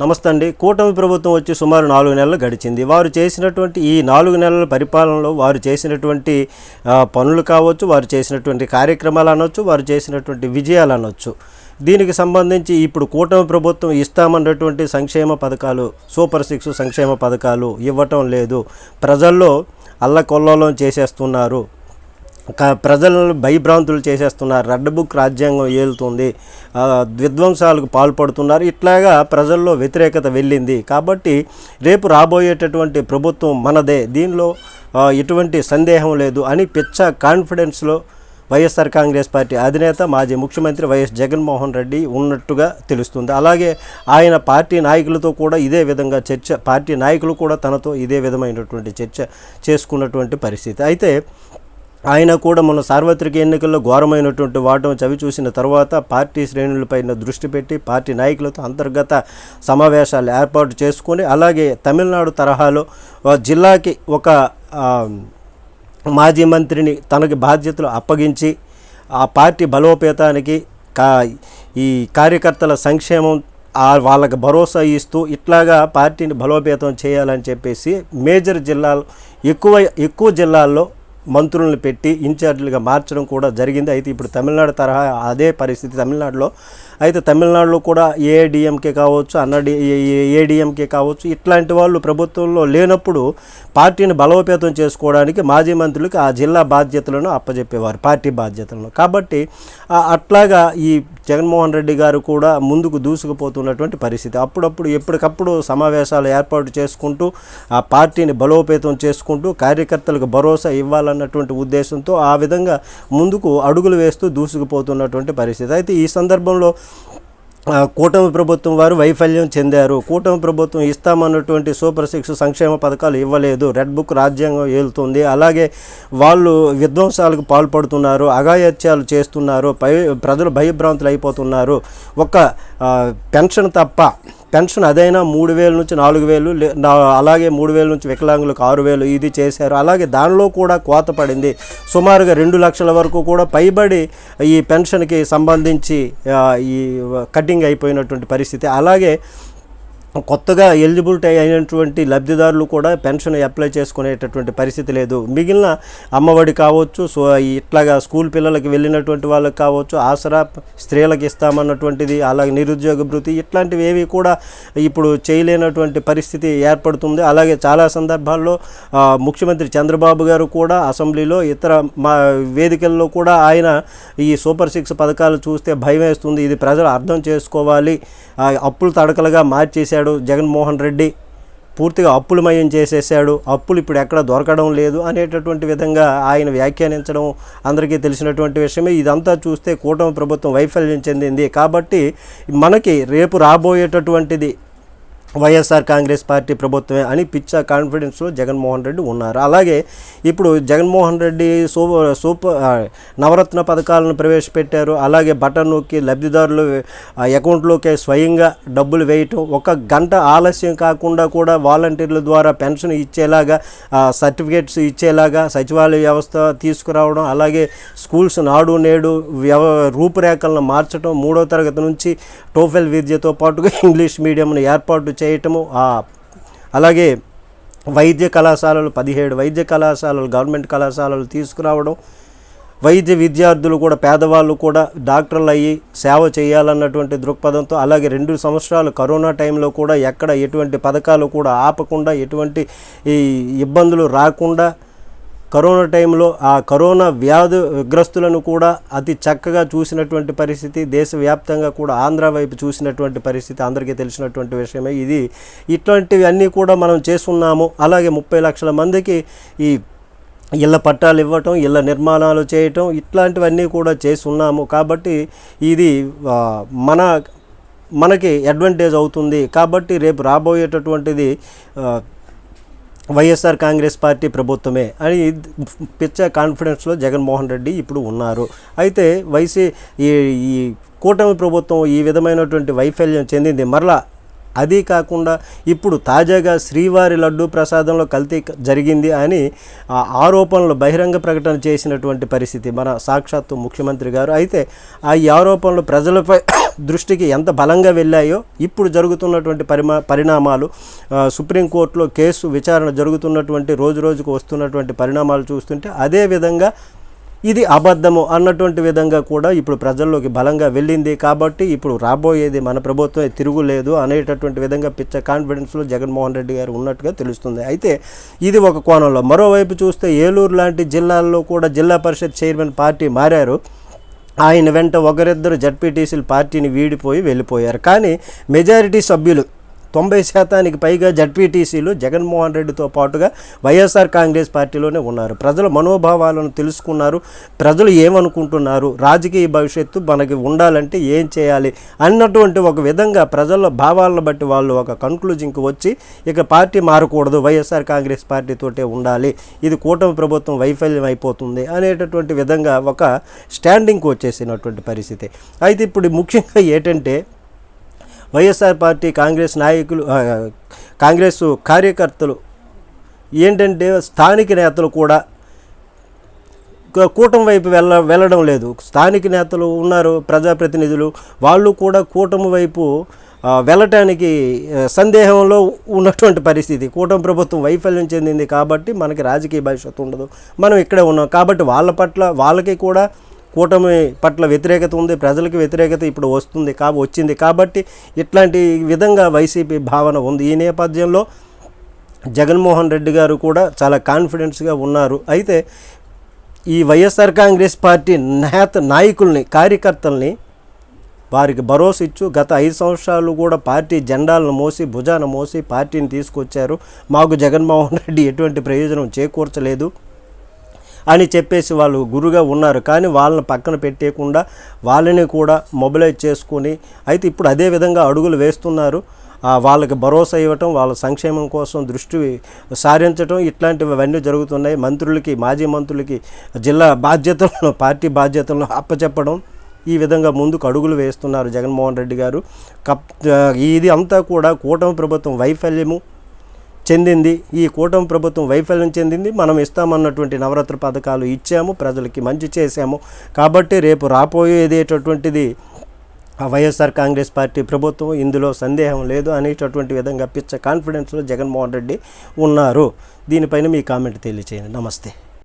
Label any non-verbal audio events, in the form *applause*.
నమస్తే అండి. కూటమి ప్రభుత్వం వచ్చి సుమారు నాలుగు నెలలు గడిచింది. వారు చేసినటువంటి ఈ నాలుగు నెలల పరిపాలనలో వారు చేసినటువంటి పనులు కావచ్చు వారు చేసినటువంటి కార్యక్రమాలు అనొచ్చు వారు చేసినటువంటి విజయాలు అనొచ్చు. దీనికి సంబంధించి ఇప్పుడు కూటమి ప్రభుత్వం ఇస్తామన్నటువంటి సంక్షేమ పథకాలు సూపర్ సిక్స్ సంక్షేమ పథకాలు ఇవ్వటం లేదు. ప్రజల్లో అల్లకొల్లోలం చేసేస్తున్నారు. ప్రజలను భయభ్రాంతులు చేసేస్తున్నారు. రెడ్ బుక్ రాజ్యాంగం ఏలుతుంది. విధ్వంసాలకు పాల్పడుతున్నారు. ఇట్లాగా ప్రజల్లో వ్యతిరేకత వెళ్ళింది. కాబట్టి రేపు రాబోయేటటువంటి ప్రభుత్వం మనదే. దీనిలో ఎటువంటి సందేహం లేదు అని పిచ్చ కాన్ఫిడెన్స్లో వైఎస్ఆర్ కాంగ్రెస్ పార్టీ అధినేత మాజీ ముఖ్యమంత్రి వైఎస్ జగన్మోహన్ రెడ్డి ఉన్నట్టుగా తెలుస్తుంది. అలాగే ఆయన పార్టీ నాయకులతో కూడా ఇదే విధంగా చర్చ పార్టీ నాయకులు కూడా తనతో ఇదే విధమైనటువంటి చర్చ చేసుకున్నటువంటి పరిస్థితి. అయితే ఆయన కూడా మన సార్వత్రిక ఎన్నికల్లో ఘోరమైనటువంటి వాటం చవి చూసిన తర్వాత పార్టీ శ్రేణులపైన దృష్టి పెట్టి పార్టీ నాయకులతో అంతర్గత సమావేశాలు ఏర్పాటు చేసుకొని అలాగే తమిళనాడు తరహాలో జిల్లాకి ఒక మాజీ మంత్రిని తనకి బాధ్యతలు అప్పగించి ఆ పార్టీ బలోపేతానికి కా ఈ కార్యకర్తల సంక్షేమం వాళ్ళకి భరోసా ఇస్తూ ఇట్లాగా పార్టీని బలోపేతం చేయాలని చెప్పేసి మేజర్ జిల్లాలు ఎక్కువ ఎక్కువ జిల్లాల్లో మంత్రులను పెట్టి ఇన్ఛార్జీలుగా మార్చడం కూడా జరిగింది. అయితే ఇప్పుడు తమిళనాడు తరహా అదే పరిస్థితి తమిళనాడులో. అయితే తమిళనాడులో కూడా ఏఐడిఎంకే కావచ్చు అన్నడి ఏడిఎంకే కావచ్చు ఇట్లాంటి వాళ్ళు ప్రభుత్వంలో లేనప్పుడు పార్టీని బలోపేతం చేసుకోవడానికి మాజీ మంత్రులకి ఆ జిల్లా బాధ్యతలను అప్పజెప్పేవారు పార్టీ బాధ్యతలను. కాబట్టి అట్లాగా ఈ జగన్మోహన్ రెడ్డి గారు కూడా ముందుకు దూసుకుపోతున్నటువంటి పరిస్థితి. అప్పుడప్పుడు ఎప్పటికప్పుడు సమావేశాలు ఏర్పాటు చేసుకుంటూ ఆ పార్టీని బలోపేతం చేసుకుంటూ కార్యకర్తలకు భరోసా ఇవ్వాలన్నటువంటి ఉద్దేశంతో ఆ విధంగా ముందుకు అడుగులు వేస్తూ దూసుకుపోతున్నటువంటి పరిస్థితి. అయితే ఈ సందర్భంలో కూటమి ప్రభుత్వం వారు వైఫల్యం చెందారు. కూటమి ప్రభుత్వం ఇస్తామన్నటువంటి సూపర్ సిక్స్ సంక్షేమ పథకాలు ఇవ్వలేదు. రెడ్ బుక్ రాజ్యాంగం ఏలుతుంది. అలాగే వాళ్ళు విధ్వంసాలకు పాల్పడుతున్నారు. అఘాయత్యాలు చేస్తున్నారు. పై ప్రజలు భయభ్రాంతులు అయిపోతున్నారు ఒక పెన్షన్ తప్ప పెన్షన్ అదైనా మూడు వేల నుంచి నాలుగు వేలు లే- నా- అలాగే మూడు వేల నుంచి వికలాంగులకు ఆరు వేలు ఇది చేశారు. అలాగే దానిలో కూడా కోత పడింది. సుమారుగా రెండు లక్షల వరకు కూడా పైబడి ఈ పెన్షన్కి సంబంధించి ఈ కటింగ్ అయిపోయినటువంటి పరిస్థితి. అలాగే కొత్తగా ఎలిజిబిలిటీ అయినటువంటి లబ్ధిదారులు కూడా పెన్షన్ అప్లై చేసుకునేటటువంటి పరిస్థితి లేదు. మిగిలిన అమ్మఒడి కావచ్చు సో ఇట్లాగా స్కూల్ పిల్లలకి వెళ్ళినటువంటి వాళ్ళకి కావచ్చు ఆసరా స్త్రీలకు ఇస్తామన్నటువంటిది అలాగే నిరుద్యోగ భృతి ఇట్లాంటివి ఏవి కూడా ఇప్పుడు చేయలేనటువంటి పరిస్థితి ఏర్పడుతుంది. అలాగే చాలా సందర్భాల్లో ముఖ్యమంత్రి చంద్రబాబు గారు కూడా అసెంబ్లీలో ఇతర మా వేదికల్లో కూడా ఆయన ఈ సూపర్ సిక్స్ పథకాలు చూస్తే భయం వేస్తుంది. ఇది ప్రజలు అర్థం చేసుకోవాలి. అప్పులు తడకలుగా మార్చేశాడు జగన్మోహన్ రెడ్డి పూర్తిగా అప్పులమయం చేసేసాడు. అప్పులు ఇప్పుడు ఎక్కడ దొరకడం లేదు అనేటటువంటి విధంగా ఆయన వ్యాఖ్యానించడం అందరికీ తెలిసినటువంటి విషయమే. ఇదంతా చూస్తే కూటమి ప్రభుత్వం వైఫల్యం చెందింది. కాబట్టి మనకి రేపు రాబోయేటటువంటిది వైఎస్ఆర్ కాంగ్రెస్ పార్టీ ప్రభుత్వమే అని పిచ్చ కాన్ఫిడెన్స్లో జగన్మోహన్ రెడ్డి ఉన్నారు. అలాగే ఇప్పుడు జగన్మోహన్ రెడ్డి సూపర్ సూపర్ నవరత్న పథకాలను ప్రవేశపెట్టారు. అలాగే బటన్ నొక్కి లబ్ధిదారులు అకౌంట్లోకి స్వయంగా డబ్బులు వేయటం ఒక గంట ఆలస్యం కాకుండా కూడా వాలంటీర్ల ద్వారా పెన్షన్ ఇచ్చేలాగా సర్టిఫికేట్స్ ఇచ్చేలాగా సచివాలయ వ్యవస్థ తీసుకురావడం అలాగే స్కూల్స్ నాడు నేడు వ్యవ రూపురేఖలను మార్చడం మూడో తరగతి నుంచి టోఫెల్ విద్యతో పాటుగా ఇంగ్లీష్ మీడియంను ఏర్పాటు చేయటము ఆ, అలాగే వైద్య కళాశాలలు పదిహేడు వైద్య కళాశాలలు గవర్నమెంట్ కళాశాలలు తీసుకురావడం వైద్య విద్యార్థులు కూడా పేదవాళ్ళు కూడా డాక్టర్లు అయ్యి సేవ చేయాలన్నటువంటి దృక్పథంతో అలాగే రెండు సంవత్సరాలు కరోనా టైంలో కూడా ఎక్కడ ఎటువంటి పథకాలు కూడా ఆపకుండా ఎటువంటి ఈ ఇబ్బందులు రాకుండా కరోనా టైంలో ఆ కరోనా వ్యాధి గ్రస్తులను కూడా అతి చక్కగా చూసినటువంటి పరిస్థితి దేశవ్యాప్తంగా కూడా ఆంధ్ర వైపు చూసినటువంటి పరిస్థితి అందరికీ తెలిసినటువంటి విషయమే ఇది. ఇట్లాంటివన్నీ అన్నీ కూడా మనం చేస్తున్నాము. అలాగే ముప్పై లక్షల మందికి ఈ ఇళ్ళ పట్టాలు ఇవ్వటం ఇళ్ళ నిర్మాణాలు చేయటం ఇట్లాంటివన్నీ కూడా చేస్తున్నాము. కాబట్టి ఇది మన మనకి అడ్వాంటేజ్ అవుతుంది. కాబట్టి రేపు రాబోయేటటువంటిది వైఎస్ఆర్ కాంగ్రెస్ పార్టీ ప్రభుత్వమే అని పిచ్చ కాన్ఫిడెన్స్లో జగన్మోహన్ రెడ్డి ఇప్పుడు ఉన్నారు. అయితే వైసీ ఈ ఈ కూటమి ప్రభుత్వం ఈ విధమైనటువంటి వైఫల్యం చెందింది. మరలా అదీ కాకుండా ఇప్పుడు తాజాగా శ్రీవారి లడ్డు ప్రసాదంలో కల్తీ జరిగింది అని ఆరోపణలు బహిరంగ ప్రకటన చేసినటువంటి పరిస్థితి మన సాక్షాత్తు ముఖ్యమంత్రి గారు. అయితే ఆ ఈ ఆరోపణలు ప్రజలపై *coughs* దృష్టికి ఎంత బలంగా వెళ్ళాయో ఇప్పుడు జరుగుతున్నటువంటి పరిమా పరిణామాలు సుప్రీంకోర్టులో కేసు విచారణ జరుగుతున్నటువంటి రోజు రోజుకు వస్తున్నటువంటి పరిణామాలు చూస్తుంటే అదే విధంగా ఇది అబద్ధము అన్నటువంటి విధంగా కూడా ఇప్పుడు ప్రజల్లోకి బలంగా వెళ్ళింది కాబట్టి ఇప్పుడు రాబోయేది మన ప్రభుత్వం తిరుగులేదు అనేటటువంటి విధంగా పిచ్చ కాన్ఫిడెన్స్లో జగన్మోహన్ రెడ్డి గారు ఉన్నట్టుగా తెలుస్తుంది. అయితే ఇది ఒక కోణంలో మరోవైపు చూస్తే ఏలూరు లాంటి జిల్లాల్లో కూడా జిల్లా పరిషత్ చైర్మన్ పార్టీ మారారు. ఆయన వెంట ఒకరిద్దరు జడ్పీటీసీలు పార్టీని వీడిపోయి వెళ్ళిపోయారు. కానీ మెజారిటీ సభ్యులు తొంభై శాతానికి పైగా జడ్పీటీసీలు జగన్మోహన్ రెడ్డితో పాటుగా వైఎస్ఆర్ కాంగ్రెస్ పార్టీలోనే ఉన్నారు. ప్రజల మనోభావాలను తెలుసుకున్నారు. ప్రజలు ఏమనుకుంటున్నారు? రాజకీయ భవిష్యత్తు మనకి ఉండాలంటే ఏం చేయాలి? అన్నటువంటి ఒక విధంగా ప్రజల భావాలను బట్టి వాళ్ళు ఒక కన్క్లూజన్కి వచ్చి ఇక పార్టీ మారకూడదు. వైఎస్ఆర్ కాంగ్రెస్ పార్టీతోటే ఉండాలి. ఇది కూటమి ప్రభుత్వం వైఫల్యం అయిపోతుంది అనేటటువంటి విధంగా ఒక స్టాండింగ్కి వచ్చేసినటువంటి పరిస్థితి. అయితే ఇప్పుడు ముఖ్యంగా ఏంటంటే వైఎస్ఆర్ పార్టీ కాంగ్రెస్ నాయకులు కాంగ్రెస్ కార్యకర్తలు ఏంటంటే స్థానిక నేతలు కూడా కూటమి వైపు వెళ్ళ వెళ్ళడం లేదు. స్థానిక నేతలు ఉన్నారు ప్రజాప్రతినిధులు వాళ్ళు కూడా కూటమి వైపు వెళ్ళటానికి సందేహంలో ఉన్నటువంటి పరిస్థితి. కూటమి ప్రభుత్వం వైఫల్యం చెందింది కాబట్టి మనకి రాజకీయ భవిష్యత్తు ఉండదు. మనం ఇక్కడే ఉన్నాం కాబట్టి వాళ్ళ పట్ల వాళ్ళకి కూడా కూటమి పట్ల వ్యతిరేకత ఉంది ప్రజలకు వ్యతిరేకత ఇప్పుడు వస్తుంది కా వచ్చింది కాబట్టి ఇట్లాంటి విధంగా వైసీపీ భావన ఉంది. ఈ నేపథ్యంలో జగన్మోహన్ రెడ్డి గారు కూడా చాలా కాన్ఫిడెన్స్గా ఉన్నారు. అయితే ఈ వైఎస్ఆర్ కాంగ్రెస్ పార్టీ నేత నాయకుల్ని కార్యకర్తల్ని వారికి భరోసా ఇచ్చు. గత ఐదు సంవత్సరాలు కూడా పార్టీ జెండాలను మోసి భుజాన మోసి పార్టీని తీసుకొచ్చారు. మాకు జగన్మోహన్ రెడ్డి ఎటువంటి ప్రయోజనం చేకూర్చలేదు. అని చెప్పేసి వాళ్ళు గురుగా ఉన్నారు. కానీ వాళ్ళని పక్కన పెట్టేయకుండా వాళ్ళని కూడా మొబిలైజ్ చేసుకొని అయితే ఇప్పుడు అదే విధంగా అడుగులు వేస్తున్నారు. వాళ్ళకి భరోసా ఇవ్వటం వాళ్ళ సంక్షేమం కోసం దృష్టి సారించటం ఇట్లాంటివన్నీ జరుగుతున్నాయి. మంత్రులకి మాజీ మంత్రులకి జిల్లా బాధ్యతలను పార్టీ బాధ్యతలను అప్పచెప్పడం ఈ విధంగా ముందుకు అడుగులు వేస్తున్నారు జగన్మోహన్ రెడ్డి గారు. కప్ ఇది అంతా కూడా కూటమి ప్రభుత్వం వైఫల్యము. చెందింది. ఈ కూటమి ప్రభుత్వం వైఫల్యం చెందింది. మనం ఇస్తామన్నటువంటి నవరాత్రి పథకాలు ఇచ్చాము. ప్రజలకి మంచి చేశాము. కాబట్టి రేపు రాబోయేదేటటువంటిది ఆ వైఎస్ఆర్ కాంగ్రెస్ పార్టీ ప్రభుత్వం. ఇందులో సందేహం లేదు అనేటటువంటి విధంగా పిచ్చ కాన్ఫిడెన్స్లో జగన్మోహన్ రెడ్డి ఉన్నారు. దీనిపైన మీ కామెంట్ తెలియచేయండి. నమస్తే.